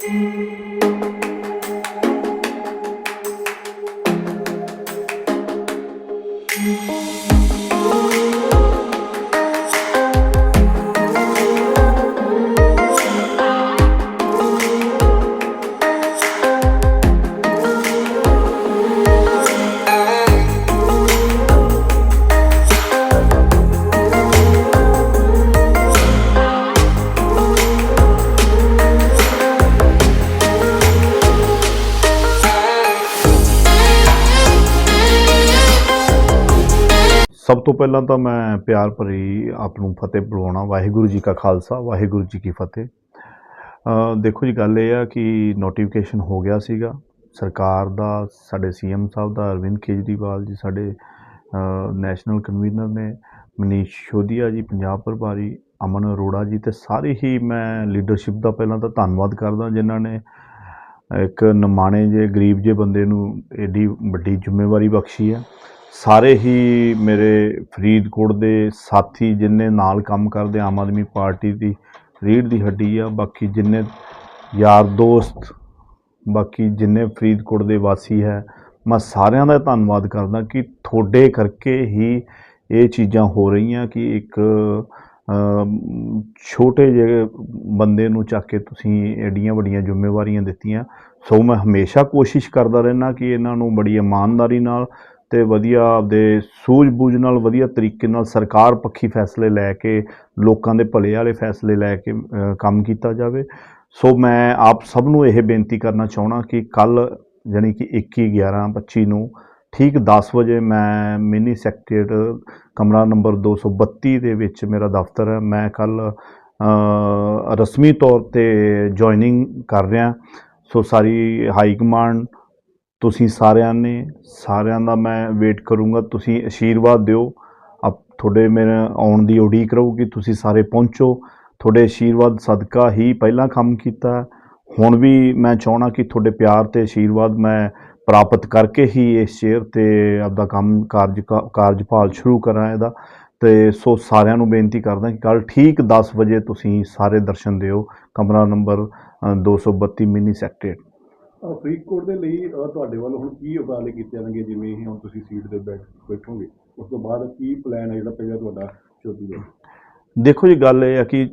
Música ਸਭ ਤੋਂ ਪਹਿਲਾਂ ਤਾਂ ਮੈਂ ਪਿਆਰ ਭਰੀ ਆਪ ਨੂੰ ਫਤਿਹ ਬੁਲਾਉਣਾ, ਵਾਹਿਗੁਰੂ ਜੀ ਕਾ ਖਾਲਸਾ, ਵਾਹਿਗੁਰੂ ਜੀ ਕੀ ਫਤਿਹ। ਦੇਖੋ ਜੀ, ਗੱਲ ਇਹ ਆ ਕਿ ਨੋਟੀਫਿਕੇਸ਼ਨ ਹੋ ਗਿਆ ਸੀਗਾ। ਸਰਕਾਰ ਦਾ, ਸਾਡੇ ਸੀਐਮ ਸਾਹਿਬ ਦਾ, ਅਰਵਿੰਦ ਕੇਜਰੀਵਾਲ ਜੀ ਸਾਡੇ ਨੈਸ਼ਨਲ ਕਨਵੀਨਰ ਨੇ, ਮਨੀਸ਼ ਸ਼ੋਦੀਆ ਜੀ, ਪੰਜਾਬ ਪ੍ਰਭਾਰੀ, ਅਮਨ ਅਰੋੜਾ ਜੀ ਤੇ ਸਾਰੇ ਹੀ ਮੈਂ ਲੀਡਰਸ਼ਿਪ ਦਾ ਪਹਿਲਾਂ ਤਾਂ ਧੰਨਵਾਦ ਕਰਦਾ ਜਿਨ੍ਹਾਂ ਨੇ ਇੱਕ ਨਿਮਾਣੇ ਜੇ ਗਰੀਬ ਜੇ ਬੰਦੇ ਨੂੰ ਐਡੀ ਵੱਡੀ ਜ਼ਿੰਮੇਵਾਰੀ ਬਖਸ਼ੀ ਹੈ। ਸਾਰੇ ਹੀ ਮੇਰੇ ਫਰੀਦਕੋਟ ਦੇ ਸਾਥੀ ਜਿੰਨੇ ਨਾਲ ਕੰਮ ਕਰਦੇ, ਆਮ ਆਦਮੀ ਪਾਰਟੀ ਦੀ ਰੀੜ ਦੀ ਹੱਡੀ ਆ, ਬਾਕੀ ਜਿੰਨੇ ਯਾਰ ਦੋਸਤ, ਬਾਕੀ ਜਿੰਨੇ ਫਰੀਦਕੋਟ ਦੇ ਵਾਸੀ ਹੈ, ਮੈਂ ਸਾਰਿਆਂ ਦਾ ਧੰਨਵਾਦ ਕਰਦਾ ਕਿ ਤੁਹਾਡੇ ਕਰਕੇ ਹੀ ਇਹ ਚੀਜ਼ਾਂ ਹੋ ਰਹੀਆਂ ਕਿ ਇੱਕ ਛੋਟੇ ਜਿਹੇ ਬੰਦੇ ਨੂੰ ਚੱਕ ਕੇ ਤੁਸੀਂ ਐਡੀਆਂ ਵੱਡੀਆਂ ਜ਼ਿੰਮੇਵਾਰੀਆਂ ਦਿੱਤੀਆਂ। ਸੋ ਮੈਂ ਹਮੇਸ਼ਾ ਕੋਸ਼ਿਸ਼ ਕਰਦਾ ਰਹਿਣਾ ਕਿ ਇਹਨਾਂ ਨੂੰ ਬੜੀ ਇਮਾਨਦਾਰੀ ਨਾਲ ਤੇ ਵਧੀਆ ਆਪਦੇ ਸੂਝ-ਬੂਝ ਨਾਲ ਵਧੀਆ ਤਰੀਕੇ ਨਾਲ ਸਰਕਾਰ ਪੱਖੀ ਫੈਸਲੇ ਲੈ ਕੇ, ਲੋਕਾਂ ਦੇ ਭਲੇ ਵਾਲੇ ਫੈਸਲੇ ਲੈ ਕੇ ਕੰਮ ਕੀਤਾ ਜਾਵੇ। ਸੋ ਮੈਂ ਆਪ ਸਭ ਨੂੰ ਇਹ ਬੇਨਤੀ ਕਰਨਾ ਚਾਹਣਾ ਕਿ ਕੱਲ ਯਾਨੀ ਕਿ 21 11 25 ਨੂੰ ਠੀਕ 10 ਵਜੇ ਮੈਂ ਮਿਨੀ ਸੈਕਟਰੀਏਟ ਕਮਰਾ ਨੰਬਰ 232 ਦੇ ਵਿੱਚ ਮੇਰਾ ਦਫ਼ਤਰ ਹੈ। ਮੈਂ ਕੱਲ ਰਸਮੀ ਤੌਰ ਤੇ ਜੁਆਇਨਿੰਗ ਕਰ ਰਿਹਾ। ਸੋ ਸਾਰੀ ਹਾਈ ਕਮਾਂਡ ਤੁਸੀਂ ਸਾਰਿਆਂ ਨੇ ਸਾਰਿਆਂ ਦਾ ਮੈਂ ਵੇਟ ਕਰੂੰਗਾ। ਤੁਸੀਂ ਆਸ਼ੀਰਵਾਦ ਦਿਓ। ਅਪ ਤੁਹਾਡੇ ਮੇਰੇ ਆਉਣ ਦੀ ਉਡੀਕ ਰਹੂਗੀ। ਤੁਸੀਂ ਸਾਰੇ ਪਹੁੰਚੋ। ਤੁਹਾਡੇ ਆਸ਼ੀਰਵਾਦ ਸਦਕਾ ਹੀ ਪਹਿਲਾਂ ਕੰਮ ਕੀਤਾ। ਹੁਣ ਵੀ ਮੈਂ ਚਾਹਣਾ ਕਿ ਤੁਹਾਡੇ ਪਿਆਰ ਤੇ ਆਸ਼ੀਰਵਾਦ ਮੈਂ ਪ੍ਰਾਪਤ ਕਰਕੇ ਹੀ ਇਸ ਚੇਅਰ ਤੇ ਆਪਦਾ ਕੰਮ ਕਾਰਜ ਕਾਰਜਭਾਲ ਸ਼ੁਰੂ ਕਰਾਂ ਇਹਦਾ। ਤੇ ਸੋ ਸਾਰਿਆਂ ਨੂੰ ਬੇਨਤੀ ਕਰਦਾ ਕਿ ਕੱਲ ਠੀਕ 10 ਵਜੇ ਤੁਸੀਂ ਸਾਰੇ ਦਰਸ਼ਨ ਦਿਓ। ਕਮਰਾ ਨੰਬਰ ਅ, 232 ਮਿਨੀ ਸੈਕਟਰੀਏਟ ਅਹ ਫਰੀਦਕੋਟ ਦੇ ਲਈ ਤੁਹਾਡੇ ਵੱਲੋਂ ਹੁਣ ਕੀ ਉਪਰਾਲੇ ਕੀਤੇ ਜਾਣਗੇ? ਜਿਵੇਂ ਹੁਣ ਤੁਸੀਂ ਸੀਟ ਤੇ ਬੈਠ ਬੈਠੋਗੇ, ਉਸ ਤੋਂ ਬਾਅਦ ਕੀ ਪਲਾਨ ਹੈ ਜਿਹੜਾ ਪਹਿਲਾਂ ਤੁਹਾਡਾ ਚੌਥੀ ਦਾ? ਦੇਖੋ ਜੀ, ਗੱਲ ਇਹ ਹੈ ਕਿ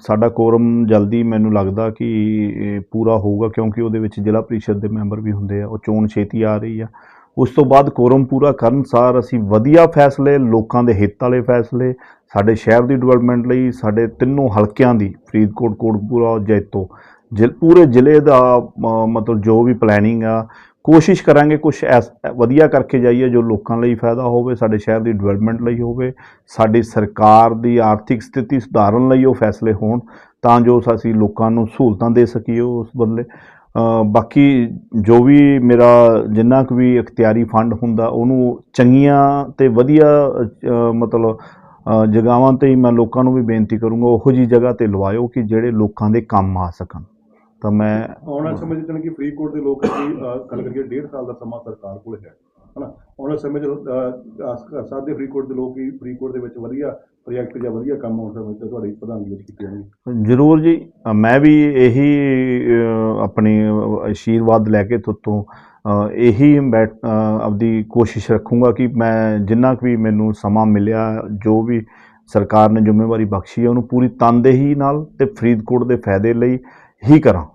ਸਾਡਾ ਕੋਰਮ ਜਲਦੀ ਮੈਨੂੰ ਲੱਗਦਾ ਕਿ ਪੂਰਾ ਹੋਊਗਾ, ਕਿਉਂਕਿ ਉਹਦੇ ਵਿੱਚ ਜ਼ਿਲ੍ਹਾ ਪ੍ਰੀਸ਼ਦ ਦੇ ਮੈਂਬਰ ਵੀ ਹੁੰਦੇ ਆ, ਉਹ ਚੋਣ ਛੇਤੀ ਆ ਰਹੀ ਆ। ਉਸ ਤੋਂ ਬਾਅਦ ਕੋਰਮ ਪੂਰਾ ਕਰਨ ਸਾਰ ਅਸੀਂ ਵਧੀਆ ਫੈਸਲੇ, ਲੋਕਾਂ ਦੇ ਹਿੱਤ ਵਾਲੇ ਫੈਸਲੇ, ਸਾਡੇ ਸ਼ਹਿਰ ਦੀ ਡਿਵੈਲਪਮੈਂਟ ਲਈ, ਸਾਡੇ ਤਿੰਨੋਂ ਹਲਕਿਆਂ ਦੀ, ਫਰੀਦਕੋਟ, ਕੋਟਪੂਰਾ, ਜੈਤੋ ਪੂਰੇ ਜ਼ਿਲ੍ਹੇ ਦਾ ਮਤਲਬ ਜੋ ਵੀ ਪਲੈਨਿੰਗ ਆ ਕੋਸ਼ਿਸ਼ ਕਰਾਂਗੇ ਕੁਝ ਵਧੀਆ ਕਰਕੇ ਜਾਈਏ ਜੋ ਲੋਕਾਂ ਲਈ ਫਾਇਦਾ ਹੋਵੇ ਸਾਡੇ ਸ਼ਹਿਰ ਦੀ ਡਿਵੈਲਪਮੈਂਟ ਲਈ ਹੋਵੇ ਸਾਡੀ ਸਰਕਾਰ ਦੀ ਆਰਥਿਕ ਸਥਿਤੀ ਸੁਧਾਰਨ ਲਈ ਉਹ ਫੈਸਲੇ ਹੋਣ ਤਾਂ ਜੋ ਅਸੀਂ ਲੋਕਾਂ ਨੂੰ ਸਹੂਲਤਾਂ ਦੇ ਸਕੀਏ ਉਸ ਬਦਲੇ। ਬਾਕੀ ਜੋ ਵੀ ਮੇਰਾ ਜਿੰਨਾ ਕੁ ਵੀ ਇਖਤਿਆਰੀ ਫੰਡ ਹੁੰਦਾ ਉਹਨੂੰ ਚੰਗੀਆਂ ਤੇ ਵਧੀਆ ਮਤਲਬ ਅ, ਜਗ੍ਹਾਵਾਂ ਤੇ ਹੀ ਮੈਂ ਲੋਕਾਂ ਨੂੰ ਵੀ ਬੇਨਤੀ ਕਰੂੰਗਾ ਉਹੋ ਜੀ ਜਗ੍ਹਾ ਤੇ ਲਵਾਇਓ ਕਿ ਜਿਹੜੇ ਲੋਕਾਂ ਦੇ ਕੰਮ ਆ ਸਕਣ। ਤਾਂ ਮੈਂ ਆਉਣ ਸਮੇਂ ਜਾਣੀ ਕਿ ਫਰੀਦਕੋਟ ਦੇ ਲੋਕ ਅਹ, ਗੱਲ ਕਰੀਏ ਡੇਢ ਸਾਲ ਦਾ ਸਮਾਂ ਸਰਕਾਰ ਕੋਲ ਹੈ ਹਨਾ? ਆਉਣ ਸਮੇਂ 'ਚ ਸਾਡੇ ਫਰੀਦਕੋਟ ਦੇ ਲੋਕ ਹੀ ਫਰੀਦਕੋਟ ਦੇ ਵਿੱਚ ਵਧੀਆ ਪ੍ਰੋਜੈਕਟ ਜਾਂ ਵਧੀਆ ਕੰਮ ਆਉਣ ਸਮੇਂ 'ਚ ਤੁਹਾਡੀ ਪ੍ਰਧਾਨਗੀ ਵਿੱਚ ਕੀਤੇ ਜਾਣਗੇ ਜ਼ਰੂਰ ਜੀ। ਮੈਂ ਵੀ ਇਹੀ ਆਪਣੀ ਆਸ਼ੀਰਵਾਦ ਲੈ ਕੇ ਤੁਹਾਤੋਂ ਅ, ਇਹੀ ਆਪਦੀ ਕੋਸ਼ਿਸ਼ ਰੱਖੂੰਗਾ ਕਿ ਮੈਂ ਜਿੰਨਾ ਕੁ ਵੀ ਮੈਨੂੰ ਸਮਾਂ ਮਿਲਿਆ ਜੋ ਵੀ ਸਰਕਾਰ ਨੇ ਜ਼ਿੰਮੇਵਾਰੀ ਬਖਸ਼ੀ ਹੈ ਉਹਨੂੰ ਪੂਰੀ ਤਨਦੇਹੀ ਨਾਲ ਤੇ ਫਰੀਦਕੋਟ ਦੇ ਫਾਇਦੇ ਲਈ ਹੀ ਕਰਾਂ